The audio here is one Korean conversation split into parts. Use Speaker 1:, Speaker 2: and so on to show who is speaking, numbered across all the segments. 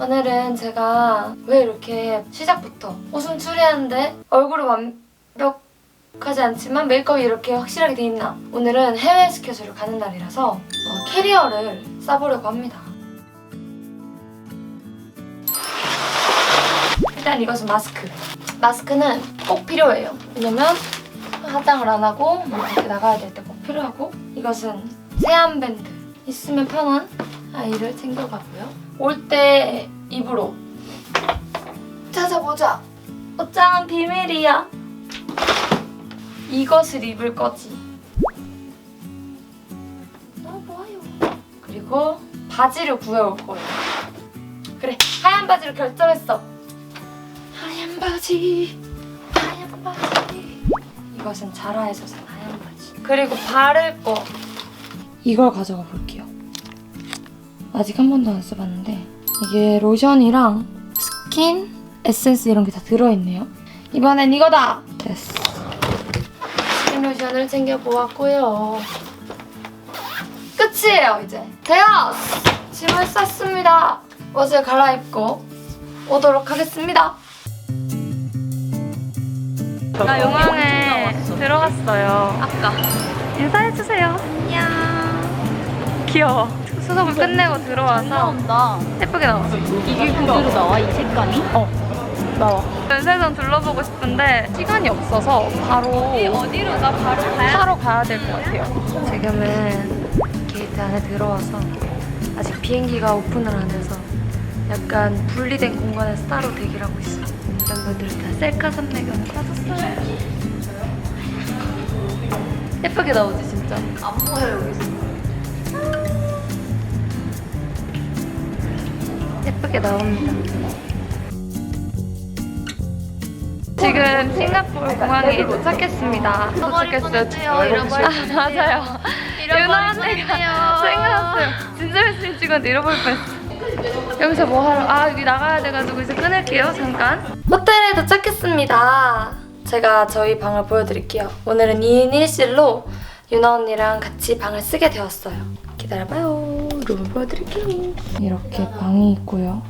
Speaker 1: 오늘은 제가 왜 이렇게 시작부터 웃음 추리하는데 얼굴이 완벽 하지 않지만 메이크업이 이렇게 확실하게 돼 있나? 오늘은 해외 스케줄을 가는 날이라서 어, 캐리어를 싸보려고 합니다. 일단 이것은 마스크. 마스크는 꼭 필요해요. 왜냐면 화장을 안 하고 뭐 밖에 나가야 될 때 꼭 필요하고 이것은 세안 밴드 있으면 편한 아이를 챙겨가고요. 올 때 입으로 찾아보자. 옷장은 비밀이야. 이것을 입을 거지. 너무 좋아요. 그리고 바지를 구해올 거예요. 그래, 하얀 바지로 결정했어. 하얀 바지, 하얀 바지. 이것은 자라에서 산 하얀 바지. 그리고 바를 거. 이걸 가져가 볼게요. 아직 한 번도 안 써봤는데 이게 로션이랑 스킨, 에센스 이런 게 다 들어있네요. 이번엔 이거다! 됐어. 스킨 로션을 챙겨보았고요. 끝이에요, 이제. 되었어! 짐을 쌌습니다. 옷을 갈아입고 오도록 하겠습니다. 나 용왕에 들어갔어요. 아까. 인사해주세요. 안녕. 귀여워. 수속을 끝내고 들어와서
Speaker 2: 나온다.
Speaker 1: 예쁘게 나왔어.
Speaker 2: 이게 그대로 나와 이 색감이?
Speaker 1: 나와. 연세전 둘러보고 싶은데 시간이 없어서 바로 어디로 가 바로 가야 하러 가야 될 것 같아요. 지금은 게이트 안에 들어와서 아직 비행기가 오픈을 안 해서 약간 분리된 공간에서 따로 대기를 하고 있어요. 멤버들은 다 셀카 삼매경을 빠졌어요. 예쁘게 나오지 진짜.
Speaker 2: 안 보여 여기서.
Speaker 1: 예쁘게 나옵니다. 지금 싱가포르 공항에 도착했습니다. 도착했어요. 아, 맞아요. 유나 언니가 생각났어요. 진짜 메시지 찍었는데 잃어버릴 뻔했어. 여기서 뭐 하러? 아 여기 나가야 돼가지고 이제 끊을게요 잠깐. 호텔에 도착했습니다. 제가 저희 방을 보여드릴게요. 오늘은 2인 1실로 유나 언니랑 같이 방을 쓰게 되었어요. 기다려봐요. 룸을 보여드릴게요. 이렇게 방이 있고요.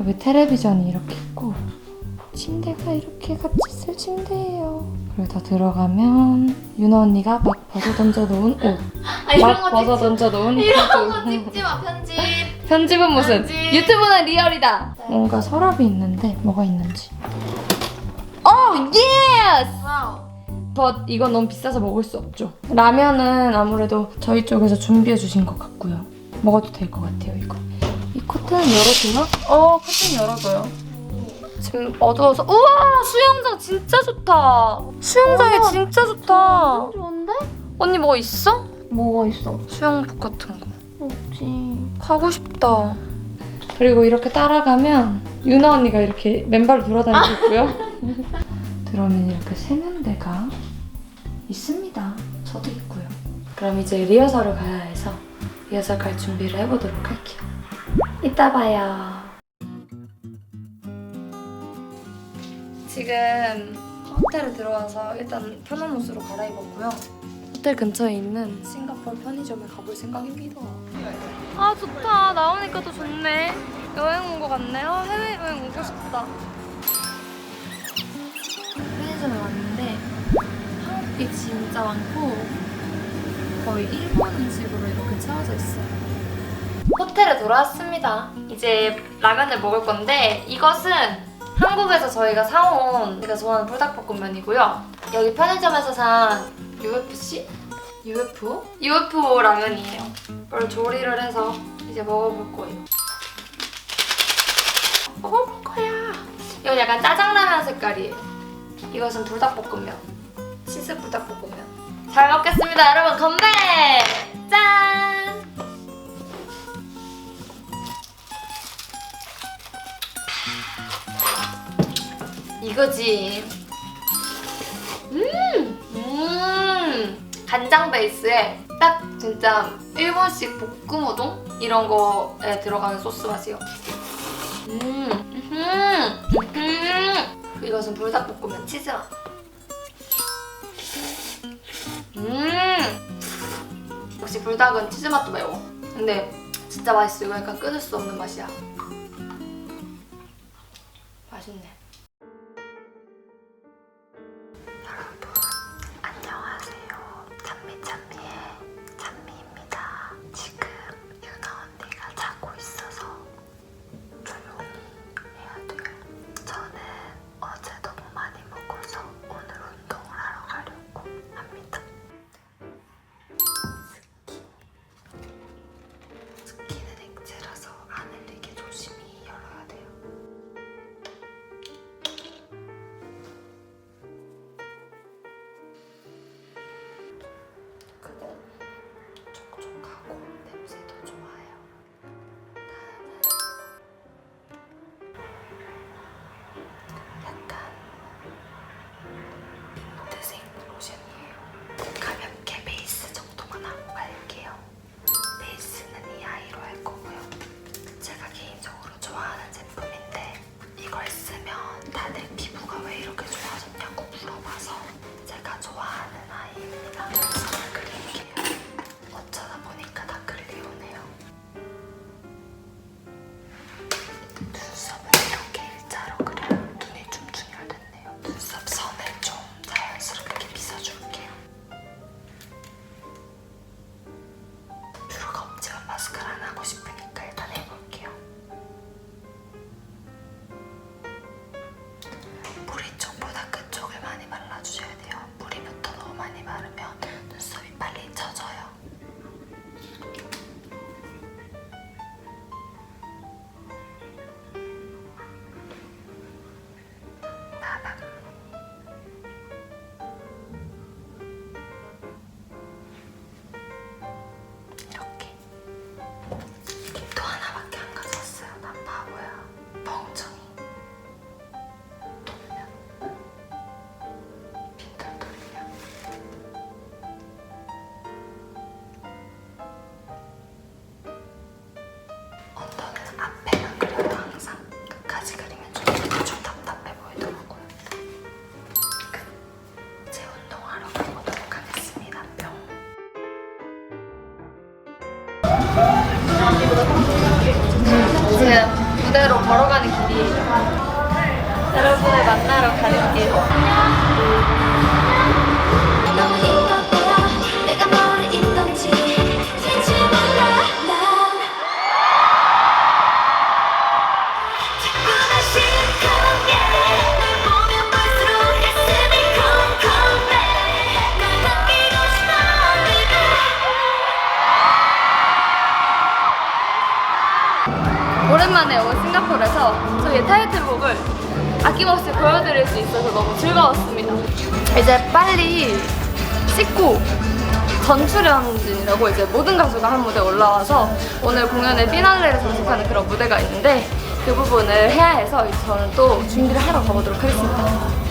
Speaker 1: 여기 텔레비전이 이렇게 있고 침대가 이렇게 같이 쓸 침대예요. 그리고 더 들어가면 유나 언니가 막 벗어 던져 놓은 옷. 아막 벗어 던져 놓은
Speaker 2: 이런. 거 찍지 마 편집.
Speaker 1: 편집은 무슨?
Speaker 2: 편집.
Speaker 1: 유튜브는 리얼이다. 뭔가 서랍이 있는데 뭐가 있는지. 오 예스!
Speaker 2: 와우.
Speaker 1: But 이건 너무 비싸서 먹을 수 없죠. 라면은 아무래도 저희 쪽에서 준비해 주신 것 같고요. 먹어도 될 것 같아요, 이거. 이 커튼은 열어주나? 어, 커튼 열어줘요. 지금 어두워서 우와 수영장 진짜 좋다. 수영장이
Speaker 2: 우와.
Speaker 1: 진짜 좋다.
Speaker 2: 좋은데?
Speaker 1: 언니 뭐 있어?
Speaker 2: 뭐가 있어?
Speaker 1: 수영복 같은 거.
Speaker 2: 없지.
Speaker 1: 가고 싶다. 그리고 이렇게 따라가면 유나 언니가 이렇게 맨발로 돌아다니고 있고요. 들어오면 이렇게 세면대가 있습니다. 저도 있고요. 그럼 이제 리허설을 가야 해서 리허설 갈 준비를 해보도록 할게요. 이따 봐요. 지금 호텔에 들어와서 일단 편한 옷으로 갈아입었고요. 호텔 근처에 있는 싱가포르 편의점에 가볼 생각입니다. 아 좋다 나오니까 더 좋네 여행 온거 같네 요 해외 여행 오고 싶다 한국이 진짜 많고 거의 일본 음식으로 이렇게 채워져 있어요 호텔에 돌아왔습니다 이제 라면을 먹을 건데 이것은 한국에서 저희가 사온 제가 좋아하는 불닭볶음면이고요 여기 편의점에서 산 UFC? UFO? UFO 라면이에요 이걸 조리를 해서 이제 먹어볼 거예요. 먹어볼 거야. 이건 약간 짜장라면 색깔이에요. 이것은 불닭볶음면. 치즈 불닭볶음면. 잘 먹겠습니다, 여러분. 건배! 짠! 이거지. 음! 음! 간장 베이스에 딱 진짜 일본식 볶음 우동 이런 거에 들어가는 소스 맛이요. 음, 음, 음. 이것은 불닭볶음면 치즈 맛. 역시 불닭은 치즈 맛도 매워. 근데 진짜 맛있어. 이거 약간 끊을 수 없는 맛이야. 그냥 그대로 걸어가는 길이에요. 여러분을 만나러 가는 길. 오랜만에 온 싱가포르에서 저희의 타이틀곡을 아낌없이 보여드릴 수 있어서 너무 즐거웠습니다. 이제 빨리 씻고 전출연진이라고 이제 모든 가수가 한 무대에 올라와서 오늘 공연의 피날레를 장식하는 그런 무대가 있는데 그 부분을 해야 해서 저는 또 준비를 하러 가보도록 하겠습니다.